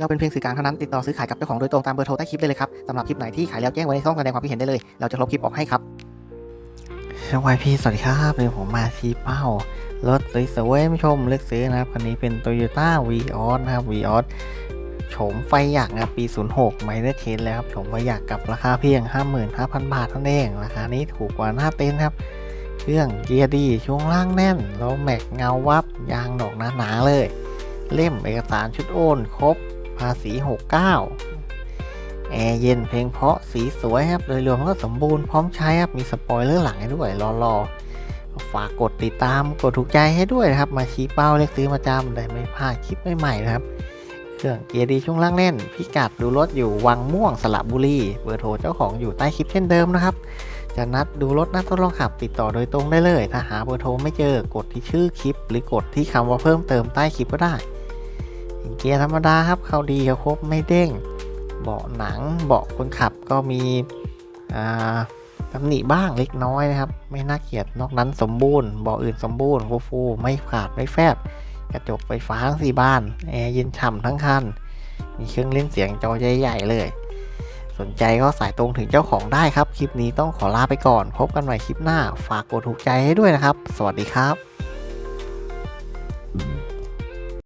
เราเป็นเพียงสื่อกลางเท่านั้นติดต่อซื้อขายกับเจ้าของโดยตรงตามเบอร์โทรใต้คลิปได้เลยครับสำหรับคลิปไหนที่ขายแล้วแจ้งไว้ในช่องแสดงความคิดเห็นได้เลย เราจะลบคลิปออกให้ครับสวัสดีสวัสดีครับเดี๋ยวผมมาชีเป้ารถสวยๆผู้ชมเลือกซื้อนะครับคันนี้เป็น Toyota Vios นะครับ Vios โฉมไฟหยักนะปี 06 ไม่ได้เทนแล้วครับโฉมไฟหยักกับราคาเพียง 55,000 บาทเท่านั้นเองราคานี้ถูกกว่าหน้าเต็นท์ครับเครื่องเกียร์ดีช่วงล่างแน่นล้อแม็กเงาวับยางดอกหนาๆเลย เล่มเอกสารชุดโอนครบ ภาษี 69 แอร์เย็นเพลงเพราะสีสวยครับ โดยรวมก็สมบูรณ์พร้อมใช้ครับ มีสปอยเลอร์หลังให้ด้วยรอๆ ฝากกดติดตามกดถูกใจให้ด้วยนะครับ มาชี้เป้าเลือกซื้อมาจำได้ไม่พลาดคลิปใหม่ๆนะครับ เครื่องเกียร์ดีช่วงล่างแน่น พิกัดดูรถอยู่วังม่วงสระบุรี เบอร์โทรเจ้าของอยู่ใต้คลิปเช่นเดิมนะครับจะนัดดูรถนัดทดลองขับติดต่อโดยตรงได้เลย ถ้าหาเบอร์โทรไม่เจอกดที่ชื่อคลิป หรือกดที่คำว่าเพิ่มเติมใต้คลิปก็ได้ เกียร์ธรรมดาครับเขาดีเขาครบไม่เด้ง เบาะหนังเบาะคนขับก็มีตำหนิบ้างเล็กน้อยนะครับ ไม่น่าเกลียดนอกนั้นสมบูรณ์เบาะอื่นสมบูรณ์ฟูฟูไม่ขาดไม่แฟบ กระจกไฟฟ้าทั้งสี่บานแอร์เย็นฉ่ำทั้งคันมีเครื่องเล่นเสียงจอใหญ่ๆเลย สนใจก็สายตรงถึงเจ้าของได้ครับ คลิปนี้ต้องขอลาไปก่อน พบกันใหม่คลิปหน้า ฝากกดถูกใจให้ด้วยนะครับ สวัสดีครับ